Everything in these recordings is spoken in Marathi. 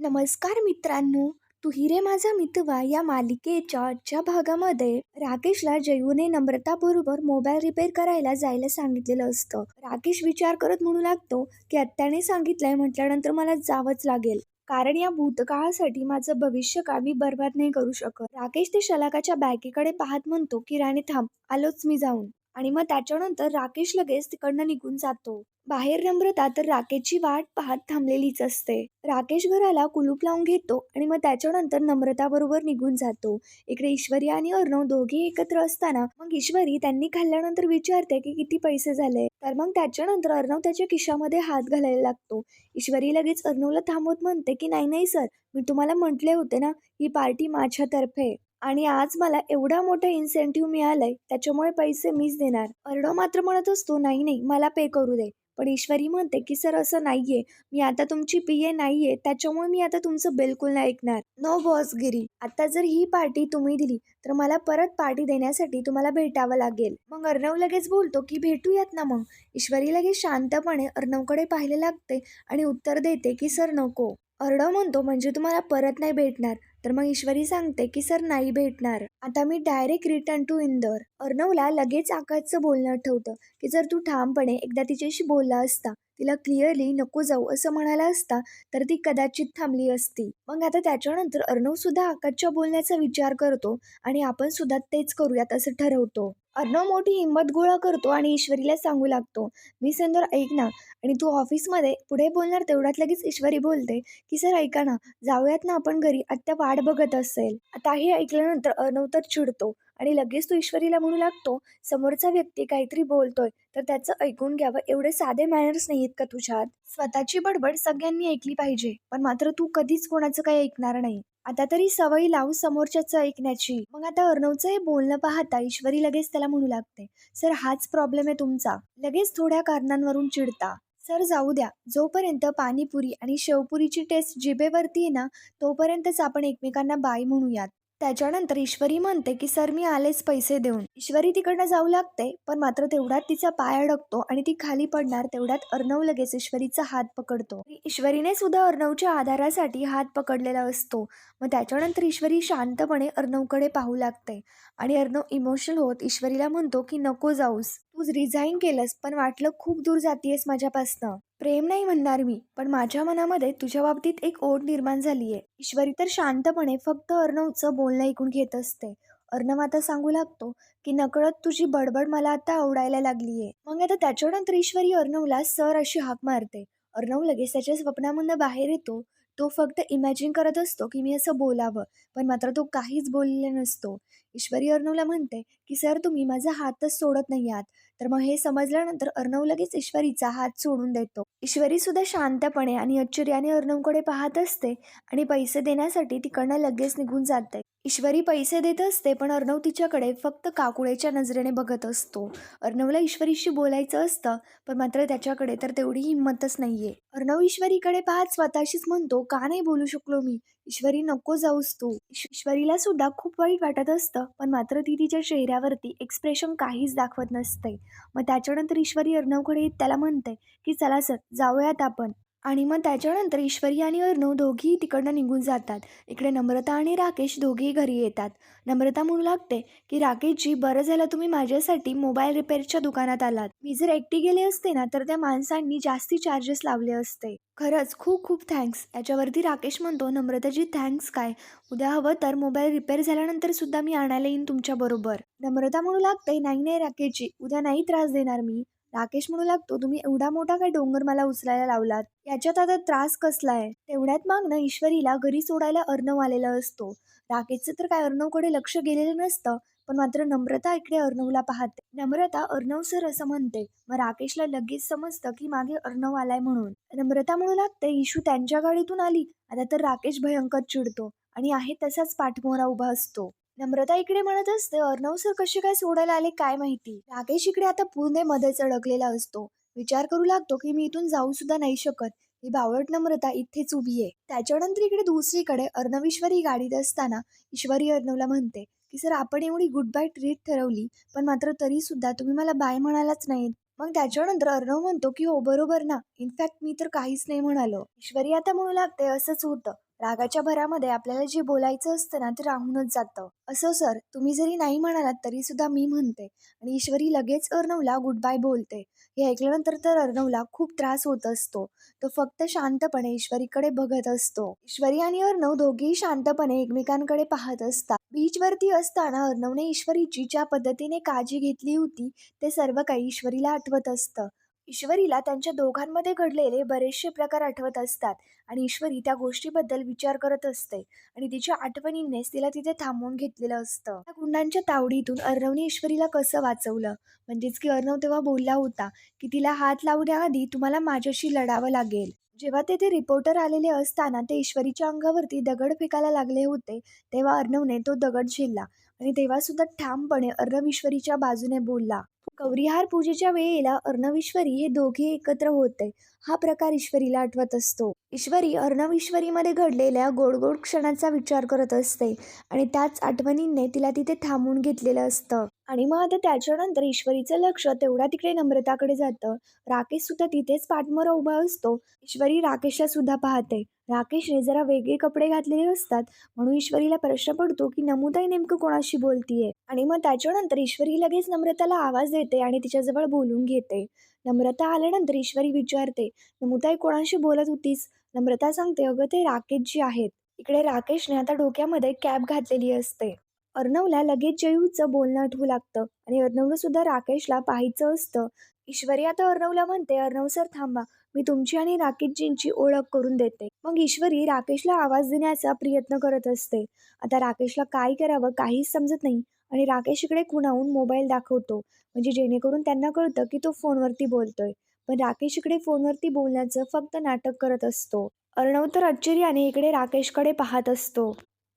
नमस्कार मित्रांनो तू हिरे माझा मितवा या मालिकेच्या आजच्या भागामध्ये राकेशला जयूने नम्रताबरोबर मोबाईल रिपेअर करायला जायला सांगितलेलं असतं. राकेश विचार करत म्हणू लागतो की आत्याने सांगितलंय म्हटल्यानंतर मला जावंच लागेल. कारण या भूतकाळासाठी माझं भविष्य काळ मी बर्बाद नाही करू शकत. राकेश ते शलाकाच्या बॅगेकडे पाहत म्हणतो की राणे थांब आलोच मी जाऊन. आणि मग त्याच्यानंतर राकेश लगेच तिकडनं निघून जातो. बाहेर नम्रता तर राकेशची वाट पाहत थांबलेलीच असते. राकेश घराला कुलूप लावून घेतो आणि मग त्याच्यानंतर नम्रता बरोबर निघून जातो. इकडे ईश्वरी आणि अर्णव दोघे एकत्र असताना मग ईश्वरी त्यांनी खाल्ल्यानंतर विचारते की किती पैसे झाले? तर मग त्याच्यानंतर अर्णव त्याच्या खिशामध्ये हात घालायला लागतो. ईश्वरी लगेच अर्णवला थांबवत म्हणते की नाही नाही सर. मी तुम्हाला म्हटले होते ना ही पार्टी माझ्यातर्फे. आणि आज मला एवढा मोठा इन्सेंटिव्ह मिळालाय त्याच्यामुळे पैसे मीच देणार. अर्णव मात्र म्हणत असतो नाही नाही मला पे करू दे. पण ईश्वरी म्हणते की सर असं नाहीये. मी आता तुमची पी ए नाहीये त्याच्यामुळे मी आता तुमचं बिलकुल नाही ऐकणार. नो बॉस गिरी आता जर ही पार्टी तुम्ही दिली तर मला परत पार्टी देण्यासाठी तुम्हाला भेटावं लागेल. मग अर्णव लगेच बोलतो की भेटूयात ना मग. ईश्वरी लगेच शांतपणे अर्णवकडे पाहायला लागते आणि उत्तर देते की सर नको. अर्णव म्हणतो म्हणजे तुम्हाला परत नाही भेटणार. तर मग ईश्वरी सांगते की सर नाही भेटणार. आता मी डायरेक्ट रिटर्न टू इंदोर. अर्णवला लगेच आकाशचं बोलणं आठवतं की जर तू ठामपणे एकदा तिच्याशी बोलला असता. तिला क्लिअरली नको जाऊ असं म्हणाला असता तर ती कदाचित थांबली असती. मग आता त्याच्यानंतर अर्णव सुद्धा आकाशच्या बोलण्याचा विचार करतो आणि आपण सुद्धा तेच करूयात असं ठरवतो. अर्णव मोठी हिंमत गोळा करतो आणि ईश्वरीला सांगू लागतो. मी संदर ऐक ना. आणि तू ऑफिसमध्ये पुढे बोलणार तेवढ्यात लगेच ईश्वरी बोलते की सर ऐका ना. जाऊयात ना आपण घरी. आत्ता वाट बघत असेल. आता हे ऐकल्यानंतर अर्णव तर चिडतो आणि लगेच तो ईश्वरीला म्हणू लागतो समोरचा व्यक्ती काहीतरी बोलतोय. तर त्याचं ऐकून घ्यावं. एवढे साधे मॅनर्स नाही आहेत का तुझ्यात? स्वतःची बडबड सगळ्यांनी ऐकली पाहिजे. पण मात्र तू कधीच कोणाचं काही ऐकणार नाही. आता तरी सवयी लावू समोरच्याचं ऐकण्याची. मग आता अर्णवचं हे बोलणं पाहता ईश्वरी लगेच त्याला म्हणू लागते सर हाच प्रॉब्लेम आहे तुमचा. लगेच थोड्या कारणांवरून चिडता. सर जाऊ द्या. जोपर्यंत पाणीपुरी आणि शेवपुरीची टेस्ट जिबेवरती आहे ना तोपर्यंतच आपण एकमेकांना बाई म्हणूयात. त्याच्यानंतर ईश्वरी म्हणते की सर मी आलेच पैसे देऊन. ईश्वरी तिकडनं जाऊ लागते पण मात्र तेवढ्यात तिचा पाय अडकतो आणि ती खाली पडणार तेवढ्यात अर्णव लगेच ईश्वरीचा हात पकडतो. ईश्वरीने सुद्धा अर्णवच्या आधारासाठी हात पकडलेला असतो. मग त्याच्यानंतर ईश्वरी शांतपणे अर्णवकडे पाहू लागते आणि अर्णव इमोशनल होत ईश्वरीला म्हणतो की नको जाऊस. तू रिझाईन केलंस पण वाटलं खूप दूर जातीयस माझ्यापासनं. प्रेम नाही म्हणणार मी पण माझ्या मनामध्ये तुझ्या बाबतीत एक ओढ निर्माण झाली आहे ईश्वरी तर शांतपणे फक्त अर्णवचं बोलणं ऐकून घेत असते. अर्णव आता सांगू लागतो की नकळत तुझी बडबड मला आता आवडायला लागली आहे मग आता त्याच्यानंतर ईश्वरी अर्णवला सर अशी हाक मारते. अर्णव लगेच त्याच्या स्वप्नामधनं बाहेर येतो. तो फक्त इमॅजिन करत असतो की मी असं बोलावं पण मात्र तो काहीच बोललेला नसतो. ईश्वरी अर्णवला म्हणते की सर तुम्ही माझा हातच सोडत नाही आहात. तर मग हे समजल्यानंतर अर्णव लगेच ईश्वरीचा हात सोडून देतो. ईश्वरी सुद्धा शांतपणे आणि आश्चर्याने अर्णवकडे पाहत असते आणि पैसे देण्यासाठी तिकडनं लगेच निघून जाते. ईश्वरी पैसे देत असते पण अर्णव तिच्याकडे फक्त काकुळेच्या नजरेने बघत असतो. अर्णवला ईश्वरीशी बोलायचं असतं पण मात्र त्याच्याकडे तर तेवढी हिंमतच नाहीये. अर्णव ईश्वरीकडे पाहत स्वतःशीच म्हणतो का नाही बोलू शकलो मी? ईश्वरी नको जाऊस तू. ईश्वरीला सुद्धा खूप वाईट वाटत असतं पण मात्र ती तिच्या चेहऱ्यावरती एक्सप्रेशन काहीच दाखवत नसते. मग त्याच्यानंतर ईश्वरी अर्णवकडे त्याला म्हणते की चला सर जाऊयात आपण. आणि मग त्याच्यानंतर ईश्वरी आणि अर्णव दोघीही तिकडनं निघून जातात. इकडे नम्रता आणि राकेश दोघेही घरी येतात. नम्रता म्हणू लागते की राकेशजी बरं झालं तुम्ही माझ्यासाठी मोबाईल रिपेअरच्या दुकानात आलात. मी जर एकटी गेले असते ना तर त्या माणसांनी जास्ती चार्जेस लावले असते. खरंच खूप खूप थँक्स याच्यावरती राकेश म्हणतो नम्रताजी थँक्स काय? उद्या हवं तर मोबाईल रिपेअर झाल्यानंतर सुद्धा मी आणायला येईन तुमच्याबरोबर नम्रता म्हणू लागते नाही नाही राकेशजी उद्या नाही त्रास देणार मी. राकेश म्हणू लागतो तुम्ही एवढा मोठा काय डोंगर मला उचलायला लावलात? याच्यात आता त्रास कसला आहे? तेवढ्यात मागणं ईश्वरीला घरी सोडायला अर्णव आलेला असतो. राकेशचं तर काय अर्णवकडे लक्ष गेलेलं नसतं पण मात्र नम्रता इकडे अर्णवला पाहते. नम्रता अर्णव सर असं म्हणते. मग राकेशला लगेच समजतं की मागे अर्णव आलाय म्हणून. नम्रता म्हणू लागते इशू त्यांच्या गाडीतून आली. आता तर राकेश भयंकर चिडतो आणि आहे तसाच पाठमोरा उभा असतो. नम्रता इकडे म्हणत असते अर्णव सर कसे काय सोडायला आले काय माहिती? राकेश इकडे आता पूर्ण मध्येच अडकलेला असतो. विचार करू लागतो की मी इथून जाऊ सुद्धा नाही शकत. ही बावळट नम्रता इथेच उभी आहे. त्याच्यानंतर इकडे दुसरीकडे अर्णवेश्वरी गाडीत असताना ईश्वरी अर्णवला म्हणते की सर आपण एवढी गुड बाय ट्रीट ठरवली पण मात्र तरी सुद्धा तुम्ही मला बाय म्हणालाच नाहीत. मग त्याच्यानंतर अर्णव म्हणतो की हो बरोबर ना. इनफॅक्ट मी तर काहीच नाही म्हणालो. ईश्वरी आता म्हणू लागते असंच होतं. रागाच्या भरामध्ये आपल्याला जे बोलायचं असतं ना ते राहूनच जातं. असं सर तुम्ही जरी नाही म्हणालात तरी सुद्धा मी म्हणते आणि ईश्वरी लगेच अर्णवला गुड बाय बोलते. हे ऐकल्यानंतर तर अर्णवला खूप त्रास होत असतो. तो फक्त शांतपणे ईश्वरीकडे बघत असतो. ईश्वरी आणि अर्णव दोघेही शांतपणे एकमेकांकडे पाहत असतात. बीचवरती असताना अर्णवने ईश्वरीची ज्या पद्धतीने काळजी घेतली होती ते सर्व काही ईश्वरीला आठवत असतं. ईश्वरीला त्यांच्या दोघांमध्ये घडलेले बरेचसे प्रकार आठवत असतात आणि ईश्वरी त्या गोष्टीबद्दल विचार करत असते आणि तिच्या आठवणींनेच तिला तिथे थांबवून घेतलेलं असतं. त्या गुंडांच्या तावडीतून अर्णवने ईश्वरीला कसं वाचवलं? म्हणजेच की अर्णव तेव्हा बोलला होता की तिला हात लावण्याआधी तुम्हाला माझ्याशी लढावं लागेल. जेव्हा तेथे रिपोर्टर आलेले असताना ते ईश्वरीच्या अंगावरती दगड फेकायला लागले होते तेव्हा अर्णवने तो दगड झेलला आणि तेव्हा सुद्धा ठामपणे अर्णव ईश्वरीच्या बाजूने बोलला गौरीहार पूजेच्या वेळेला अर्णवेश्वरी हे दोघे एकत्र होते हा प्रकार ईश्वरीला आठवत असतो. ईश्वरी अर्णव ईश्वरीमध्ये घडलेल्या गोड गोड क्षणाचा विचार करत असते आणि त्याच आठवणींनी तिला तिथे थांबून घेतलेलं असतं. आणि मग आता त्याच्यानंतर ईश्वरीचं लक्ष तेवढा तिकडे नम्रताकडे जातं. राकेश सुद्धा तिथेच पाठमोर उभा असतो. ईश्वरी राकेशला सुद्धा पाहते. राकेशने जरा वेगळे कपडे घातलेले असतात म्हणून ईश्वरीला प्रश्न पडतो की नमुताई नेमकं कोणाशी बोलतीये? आणि मग त्याच्यानंतर ईश्वरी लगेच नम्रताला आवाज देते आणि तिच्याजवळ बोलून घेते. नम्रता आल्यानंतर ईश्वरी विचारते. नमुताई कोणाशी बोलत होतीस? नम्रता सांगते अगं ते राकेशजी आहेत. इकडे राकेशने आता डोक्यामध्ये कॅप घातलेली असते. अर्णवला लगेच जयूचं बोलणं आठवू लागतं आणि अर्णवनं सुद्धा राकेशला पाहायचं असतं. ईश्वरी आता अर्णवला म्हणते अर्णव सर थांबा. मी तुमची आणि राकेशजींची ओळख करून देते. मग ईश्वरी राकेशला आवाज देण्याचा प्रयत्न करत असते. आता राकेशला काय करावं काहीच समजत नाही. आणि राकेश इकडे खुणावून मोबाईल दाखवतो? म्हणजे जेणेकरून त्यांना कळतं की तो फोनवरती बोलतोय. पण राकेश इकडे फोनवरती बोलण्याचं फक्त नाटक करत असतो. अर्णव तर आश्चर्याने इकडे राकेशकडे पाहत असतो.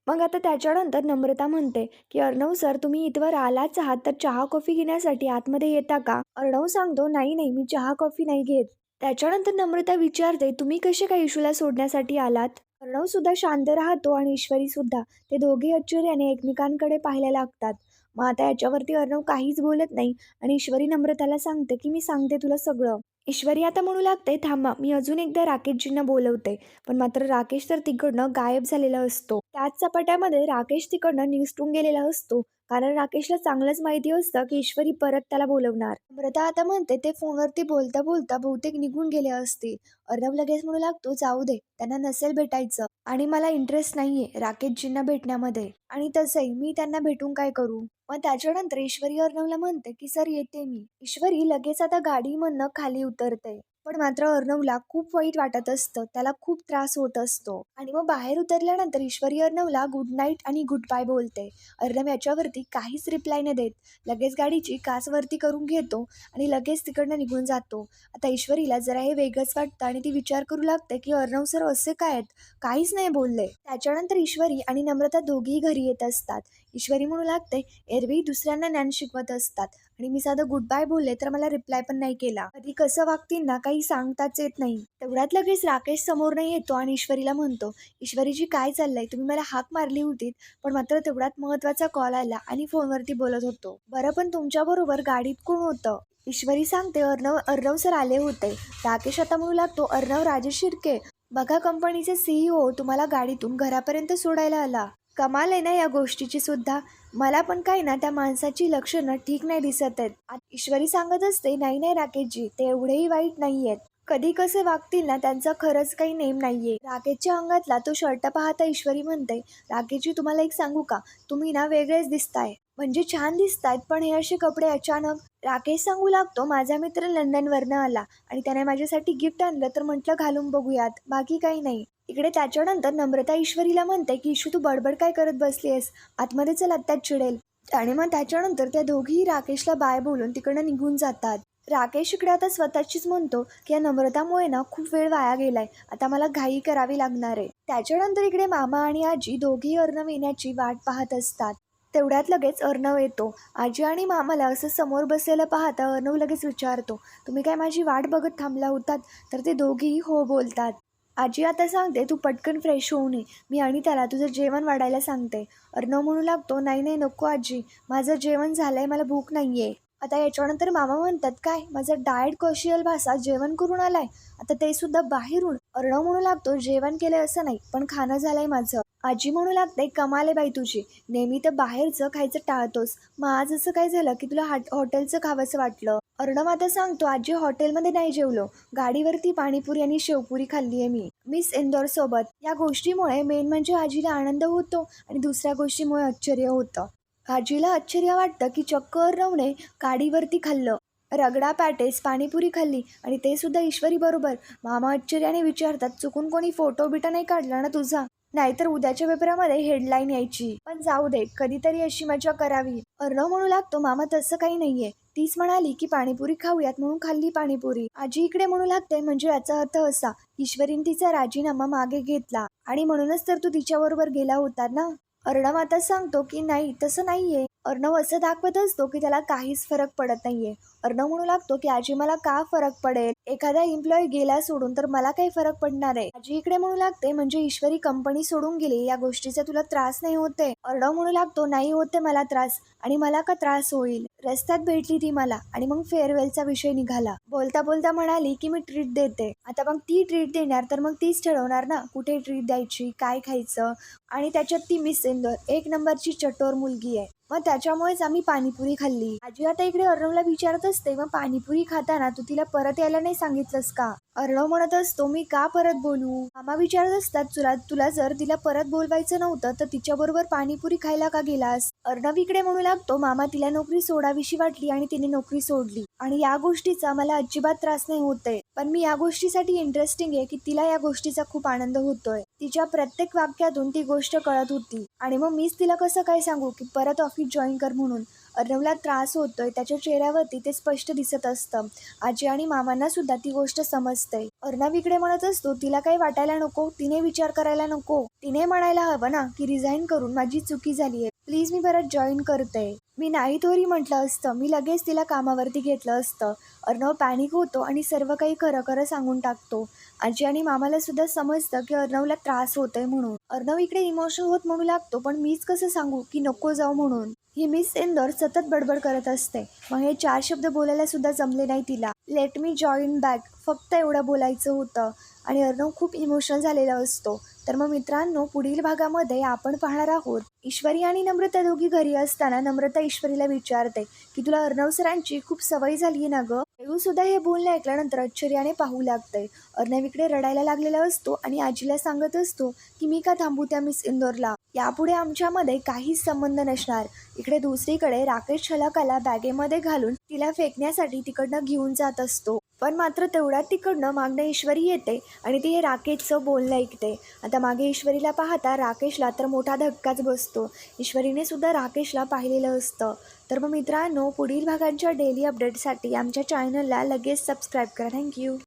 मग आता त्याच्यानंतर नम्रता म्हणते की अर्णव सर तुम्ही इथवर आलाच आहात तर चहा कॉफी घेण्यासाठी आतमध्ये येता का? अर्णव सांगतो नाही नाही मी चहा कॉफी नाही घेत. त्याच्यानंतर नम्रता विचारते तुम्ही कसे काय इशूला सोडण्यासाठी आलात? अर्णव सुद्धा शांत राहतो आणि ईश्वरी सुद्धा ते दोघे आश्चर्याने एकमेकांकडे पाहायला लागतात. मग आता याच्यावरती अर्णव काहीच बोलत नाही आणि ईश्वरी नम्रताला सांगते की मी सांगते तुला सगळं. ईश्वरी आता म्हणू लागते थांबा मी अजून एकदा राकेशजींना बोलवते. पण मात्र राकेश तर तिकडनं गायब झालेला असतो. त्याच चपाट्यामध्ये राकेश तिकडनं निसटून गेलेला असतो. कारण राकेशला चांगलंच माहिती असतं की ईश्वरी परत त्याला बोलवणार. अमृता आता म्हणते ते फोनवरती बोलता बोलता बहुतेक निघून गेले असतील. अर्णव लगेच म्हणू लागतो जाऊ दे त्यांना नसेल भेटायचं. आणि मला इंटरेस्ट नाहीये राकेशजींना भेटण्यामध्ये. आणि तसंही मी त्यांना भेटून काय करू? मग त्याच्यानंतर ईश्वरी अर्णवला म्हणते की सर येते मी. ईश्वरी लगेच आता गाडीमधनं खाली उतरते. पण मात्र अर्णवला खूप वाईट वाटत असतं. त्याला खूप त्रास होत असतो. आणि मग बाहेर उतरल्यानंतर ईश्वरी अर्णवला गुड नाईट आणि गुड बाय बोलते. अर्णव याच्यावरती काहीच रिप्लाय न देत. लगेच गाडीची काच वरती करून घेतो आणि लगेच तिकडनं निघून जातो. आता ईश्वरीला जरा हे वेगळंच वाटतं आणि ती विचार करू लागते की अर्णव सर असे काय आहेत? काहीच नाही बोलले. त्याच्यानंतर ईश्वरी आणि नम्रता दोघीही घरी येत असतात. ईश्वरी म्हणू लागते एरवी दुसऱ्यांना ज्ञान शिकवत असतात. आणि मी साधं गुड बाय बोलले तर मला रिप्लाय पण नाही केला. कधी कसं वागतील ना काही सांगताच येत नाही. तेवढ्यात लगेच राकेश समोर नाही येतो आणि ईश्वरीला म्हणतो ईश्वरीजी काय चाललंय? तुम्ही मला हाक मारली होती पण मात्र तेवढ्यात महत्त्वाचा कॉल आला आणि फोनवरती बोलत होतो. बरं पण तुमच्याबरोबर गाडीत कोण होतं? ईश्वरी सांगते अर्णव अर्णव सर आले होते. राकेश आता म्हणू लागतो अर्णव राजेश शिर्के बघा कंपनीचे सीईओ तुम्हाला गाडीतून घरापर्यंत सोडायला आला. कमाल आहे ना या गोष्टीची सुद्धा. मला पण काय ना त्या माणसाची लक्षणं ठीक नाही दिसत आहेत. ईश्वरी सांगत असते नाही नाही राकेशजी ते एवढेही वाईट नाही आहेत कधी कसे वागतील ना त्यांचा खरंच काही नेम नाहीये. राकेशच्या अंगातला तो शर्ट पाहता ईश्वरी म्हणते राकेशजी तुम्हाला एक सांगू का? तुम्ही ना वेगळेच दिसताय. म्हणजे छान दिसतायत पण हे असे कपडे अचानक राकेश सांगू लागतो माझा मित्र लंडनवरनं आला आणि त्याने माझ्यासाठी गिफ्ट आणलं तर म्हटलं घालून बघूयात बाकी काही नाही. इकडे त्याच्यानंतर नम्रता ईश्वरीला म्हणते की ईशू तू बडबड काय करत बसली आहेस आतमध्ये चल आत्ताच चिडेल. आणि मग त्याच्यानंतर त्या दोघीही राकेशला बाय बोलून तिकडनं निघून जातात. राकेश इकडे आता स्वतःचीच म्हणतो की या नम्रतामुळे ना खूप वेळ वाया गेलाय. आता मला घाई करावी लागणार आहे. त्याच्यानंतर इकडे मामा आणि आजी दोघेही अर्णव येण्याची वाट पाहत असतात. तेवढ्यात लगेच अर्णव येतो. आजी आणि मामाला असं समोर बसलेलं पाहता अर्णव लगेच विचारतो तुम्ही काय माझी वाट बघत थांबला होतात? तर ते दोघेही हो बोलतात. आजी आता सांगते तू पटकन फ्रेश होऊ नये. मी आणि त्याला तुझं जेवण वाढायला सांगते. अर्णव म्हणू लागतो नाही नाही नको आजी. माझं जेवण झालंय मला भूक नाही आहे आता याच्यानंतर मामा म्हणतात काय माझा डाएट कौशल भासा जेवण करून आलाय. आता ते सुद्धा बाहेरून अर्णव म्हणू लागतो जेवण केलंय असं नाही पण खाणं झालंय माझं. आजी म्हणू लागते कमाले बाई तुझी. नेहमी तर बाहेरचं खायचं टाळतोस. मग आज असं काय झालं की तुला हॉटेलचं खावंसं वाटलं? अर्णव आता सांगतो आजी हॉटेलमध्ये नाही जेवलो. गाडीवरती पाणीपुरी आणि शेवपुरी खाल्ली आहे मी. मिस इंदोर सोबत. या गोष्टीमुळे मेन म्हणजे आजीला आनंद होतो आणि दुसऱ्या गोष्टीमुळे आश्चर्य होतं. आजीला आश्चर्य वाटतं की चक्क अर्णवने काडीवरती खाल्लं. रगडा पॅटेस पाणीपुरी खाल्ली आणि ते सुद्धा ईश्वरी बरोबर. मामा आश्चर्याने विचारतात चुकून कोणी फोटो बिटा नाही काढला ना तुझा? नाहीतर उद्याच्या पेपरामध्ये हेडलाईन यायची. पण जाऊ दे कधीतरी अशी मजा करावी. अर्णव म्हणू लागतो मामा तसं काही नाहीये. तीच म्हणाली की पाणीपुरी खाऊयात म्हणून खाल्ली पाणीपुरी. आजी इकडे म्हणू लागते म्हणजे याचा अर्थ असा ईश्वरीन तिचा राजीनामा मागे घेतला आणि म्हणूनच तर तू तिच्याबरोबर गेला होता ना? अर्णव आता सांगतो की नाही तसं नाहीये. अर्णव असं दाखवत असतो की त्याला काहीच फरक पडत नाहीये. अर्णव म्हणू लागतो की आजी मला का फरक पडेल? एखादा एम्प्लॉय गेला सोडून तर मला काही फरक पडणार आहे. आजी इकडे म्हणू लागते म्हणजे ईश्वरी कंपनी सोडून गेली या गोष्टीचा तुला त्रास नाही होते अर्णव म्हणू लागतो नाही होते मला त्रास आणि मला का त्रास होईल? रस्त्यात भेटली ती मला आणि मग फेअरवेलचा विषय निघाला. बोलता बोलता म्हणाली की मी ट्रीट देते. आता मग ती ट्रीट देणार तर मग तीच ठरवणार ना? कुठे ट्रीट द्यायची? काय खायचं? आणि त्याच्यात ती मिस इंदोर एक नंबरची चटोर मुलगी आहे. मग त्याच्यामुळेच आम्ही पाणीपुरी खाल्ली. आजी आता इकडे अर्णवला विचारत असते मग पाणीपुरी खाताना तू तिला परत यायला नाही सांगितलंस का? अर्णव म्हणत असतो मी का परत बोलू? मामा विचारत असतात तुला तुला जर तिला परत बोलवायचं नव्हतं तर तिच्याबरोबर पाणीपुरी खायला का गेलास? अर्णव इकडे म्हणू लागतो मामा तिला नोकरी सोडावीशी वाटली आणि तिने नोकरी सोडली. आणि या गोष्टीचा मला अजिबात त्रास नाही होत आहे. पण मी या गोष्टीसाठी इंटरेस्टिंग आहे की तिला या गोष्टीचा खूप आनंद होतोय. तिच्या प्रत्येक वाक्यातून ती गोष्ट कळत होती. आणि मग मीच तिला कसं काय सांगू की परत ऑफिस जॉईन कर म्हणून. अर्णवला त्रास होतोय. त्याच्या चेहऱ्यावरती ते स्पष्ट दिसत असतं. आजी आणि मामांना सुद्धा ती गोष्ट समजते. अर्णव इकडे म्हणत असतो तिला काही वाटायला नको. तिने विचार करायला नको. तिने म्हणायला हवं ना की रिझाईन करून माझी चुकी झाली आहे प्लीज मी परत जॉईन करते. मी नाही तोरी म्हटलं असतं. मी लगेच तिला कामावरती घेतलं असतं. अर्णव पॅनिक होतो आणि सर्व काही खरं खरं सांगून टाकतो. आजी आणि मामाला सुद्धा समजतं की अर्णवला त्रास होतोय म्हणून. अर्णव इकडे इमोशनल होत म्हणू लागतो पण मीच कसं सांगू की नको जाऊ म्हणून. ही मिस इंदोर सतत बडबड करत असते. मग हे चार शब्द बोलायला सुद्धा जमले नाही तिला. लेट मी जॉईन बॅक फक्त एवढं बोलायचं होतं. आणि अर्णव खूप इमोशनल झालेला असतो. तर मग मित्रांनो पुढील भागामध्ये आपण पाहणार आहोत. ईश्वरी आणि नम्रता दोघी घरी असताना नम्रता ईश्वरीला विचारते की तुला अर्णव सरांची खूप सवय झाली ना गं? देऊ सुद्धा हे बोलणं ऐकल्यानंतर आश्चर्याने पाहू लागतंय. अर्णव इकडे रडायला लागलेला असतो आणि आजीला सांगत असतो की मी का थांबू त्या मिस इंदोरला? यापुढे आमच्यामध्ये काहीच संबंध नसणार. इकडे दुसरीकडे राकेश छलकाला बॅगेमध्ये घालून तिला फेकण्यासाठी तिकडनं घेऊन जात असतो. पण मात्र तेवढ्यात तिकडनं मागणं ईश्वरी येते आणि ती हे राकेशचं बोलणं ऐकते. आता मागे ईश्वरीला पाहता राकेशला तर मोठा धक्काच बसतो. ईश्वरीने सुद्धा राकेशला पाहिलेलं असतं. तर मग मित्रांनो पुढील भागांच्या डेली अपडेटसाठी आमच्या चॅनलला लगेच सबस्क्राईब करा. थँक्यू